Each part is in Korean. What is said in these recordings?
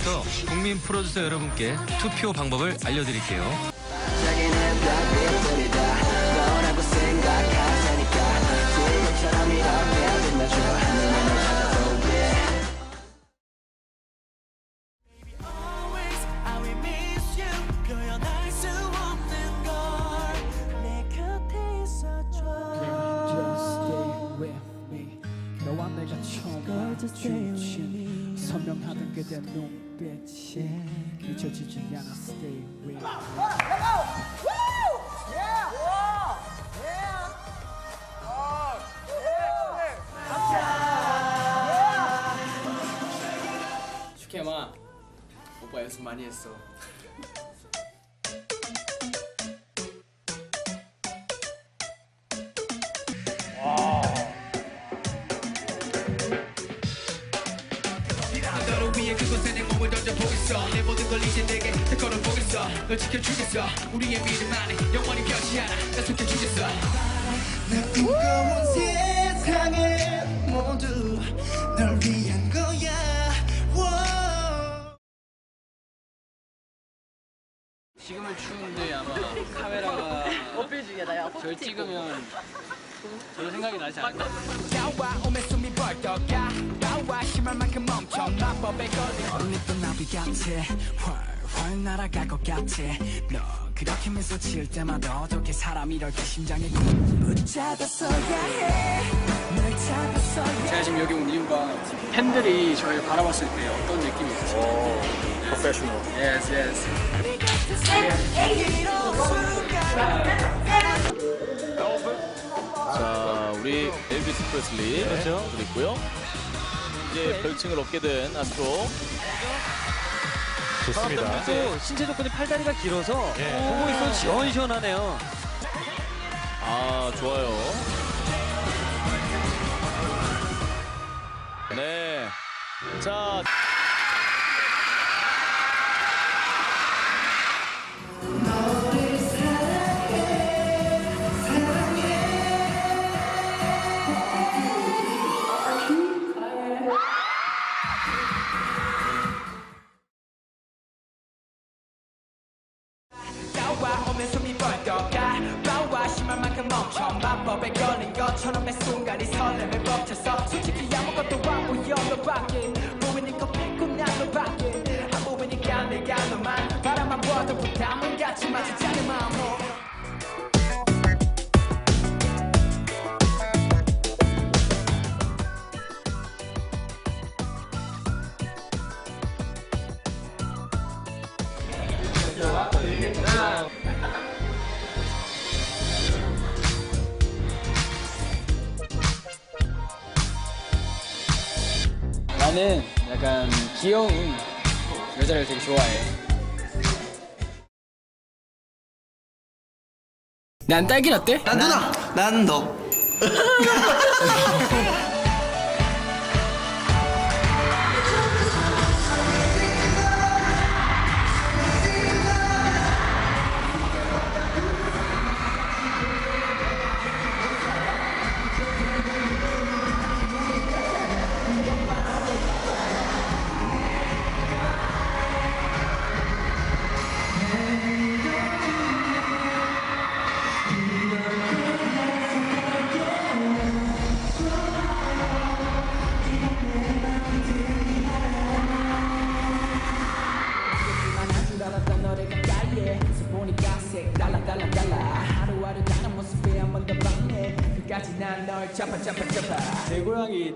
지금부터 국민 프로듀서 여러분께. 투표 방법을 알려드릴게요. 내가 처음 선명하던 그대 눈 빛이 않아 Stay with me 슈케마 오빠 연습 많이 했어 보겠어. 내 모든 걸 이제 내게 다 걸어보겠어. 널 지켜주겠어. 우리의 미래 안에 영원히 변치 않아. 약속해주겠어. 내 뜨거운 세상에 모두 널 위한 거야. 지금은 추운데 아마 카메라가 어필 중이야 절 찍으면 저도 생각이 나지 않을까? 나와 오면 숨이 벌떡 가. 나와 심할 만큼 엄청 마법에 걸린 어린잎도 나비 같아 훨훨 날아갈 것 같아. 너 그렇게 미소 지을 때마다 어떻게 사람 이럴 때 심장에 붙잡았어야 해널 잡았어야 제가 지금 여기 온 이유가 팬들이 저를 바라봤을 때 어떤 느낌이 있지 프로페셔널 예스 예스 자, 우리 엘비스 프레슬리 그렇죠. 있고요. 이제 별칭을 얻게 된 아스트로. 좋습니다. 또 신체 조건이 팔다리가 길어서 보고 있어도 시원시원하네요. 아, 좋아요. 네. 자, 같이 마치 작은 마음으로 나는 약간 귀여운 여자를 되게 좋아해 난 딸기 라떼? 난 누나 난 너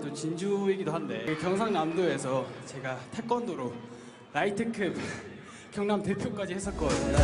또 진주이기도 한데 그 경상남도에서 제가 태권도로 라이트급 경남 대표까지 했었거든요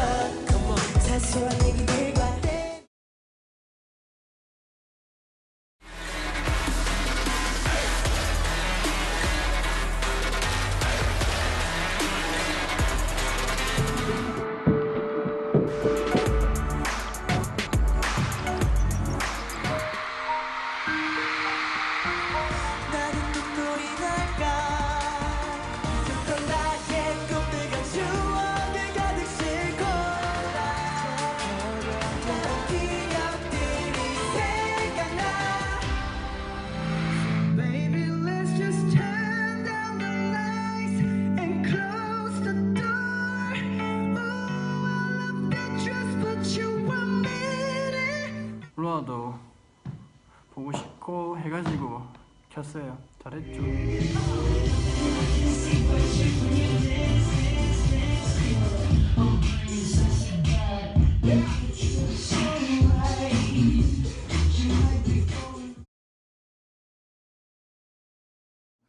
잘했죠.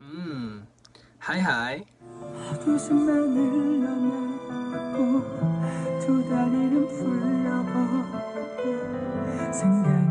음, 하이하이. 흘러나고 두 다리는 풀려버렸고 생각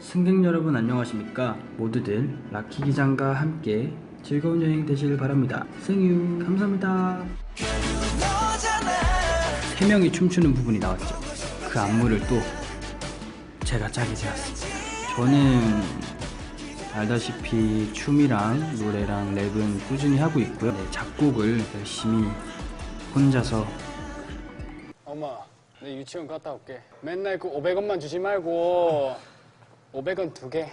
승객 여러분 안녕하십니까? 모두들 라키 기장과 함께 즐거운 여행 되시길 바랍니다. 생유 감사합니다. 세 명이 춤추는 부분이 나왔죠. 그 안무를 또 제가 짜게 되었습니다. 저는 알다시피 춤이랑 노래랑 랩은 꾸준히 하고 있고요. 네, 작곡을 열심히 혼자서 엄마, 내 유치원 갔다 올게. 맨날 그 500원만 주지 말고 500원 두 개.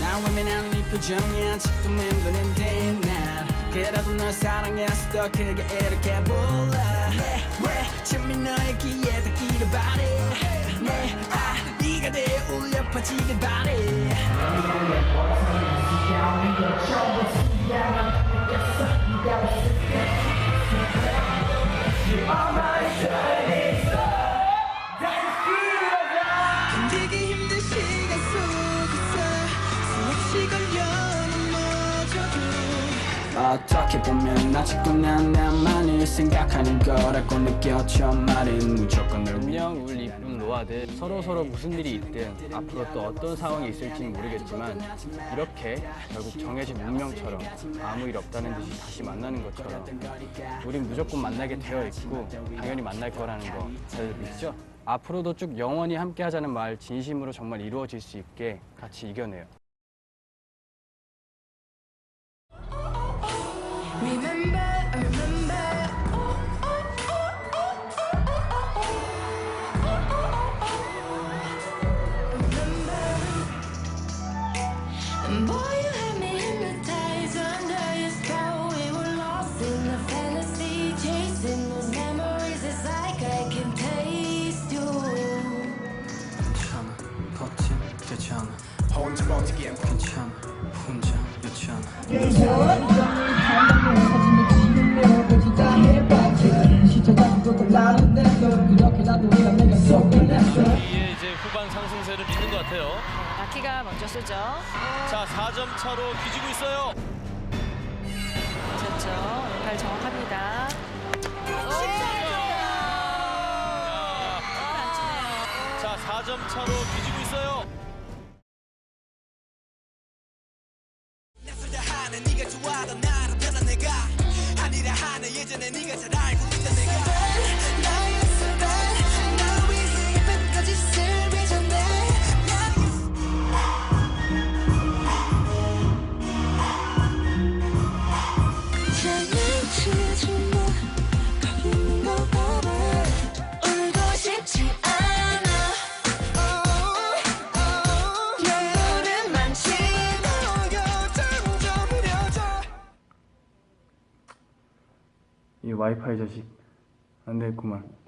난 외면하는 이 표정이 아직도 맴도는데 난 그래도 널더 크게 이렇게 불러 내왜 잠이 너의 귀에 닿기를 바래 내아 네가 돼 울려 퍼지길 바래 어떻게 보면 아직도 난 나만을 생각하는 거라고 느껴져. 말은 무조건 널 안녕 우리 로아들 서로 서로 무슨 일이 있든 앞으로 또 어떤 상황이 있을지는 모르겠지만 이렇게 결국 정해진 운명처럼 아무 일 없다는 듯이 다시 만나는 것처럼 우린 무조건 만나게 되어 있고 당연히 만날 거라는 거 다들 믿죠? 앞으로도 쭉 영원히 함께 하자는 말 진심으로 정말 이루어질 수 있게 같이 이겨내요. Remember 승세를 믿는 것 같아요. 라키가 먼저 쓰죠. 자, 4점 차로 뒤지고 있어요. 그렇죠. 발 정확합니다. 자, 4점 차로 뒤지고 있어요. 이 와이파이 자식 안 되겠구만.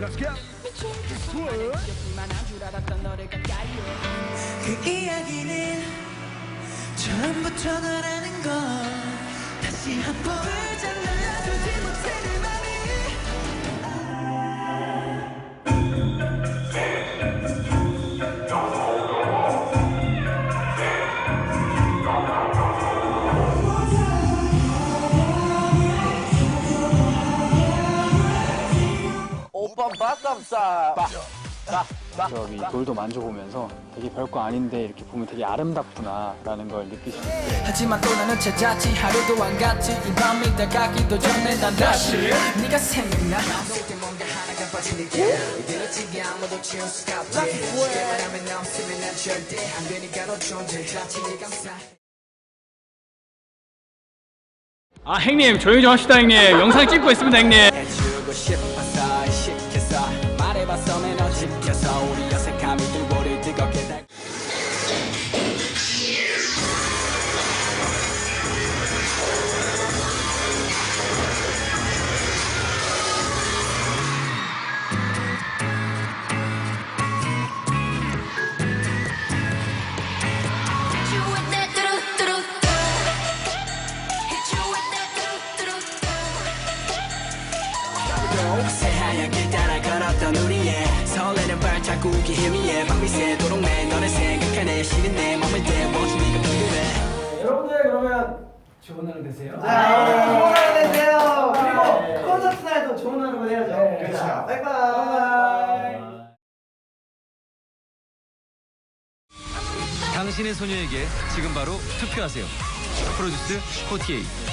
Let's go 가까이 그 이야기는 처음부터 너라는 걸 다시 한번 불장난 빠 밥값싸 저기 돌도 만져보면서 되게 별거 아닌데 이렇게 보면 되게 아름답구나 라는 걸 느낄 수 있게 하지만 또 나는 찾았지. 하루도 안 갔지. 이 밤이 다가기도 전에 난 다시. 네가 생각나? 그때 뭔가 하나가 빠진 느낌 이대로지게 아무도 치울 수가 없지. 쉽게 말하면 없으면 난 절대 안 되니까 너 존재 자체를 감사해 아 형님 조용히 좀 합시다 형님. 영상 찍고 있습니다 형님. 매너 밤이 새도록 내 너를 생각하네 시린 내 맘을 때워주 네가 궁금해 여러분들 그러면 좋은 하루 되세요. 좋은 하루 되세요. 그리고 콘서트 날도 좋은 하루 보내야죠. 그렇죠. 바이바이. 당신의 소녀에게 지금 바로 투표하세요. 프로듀스 48.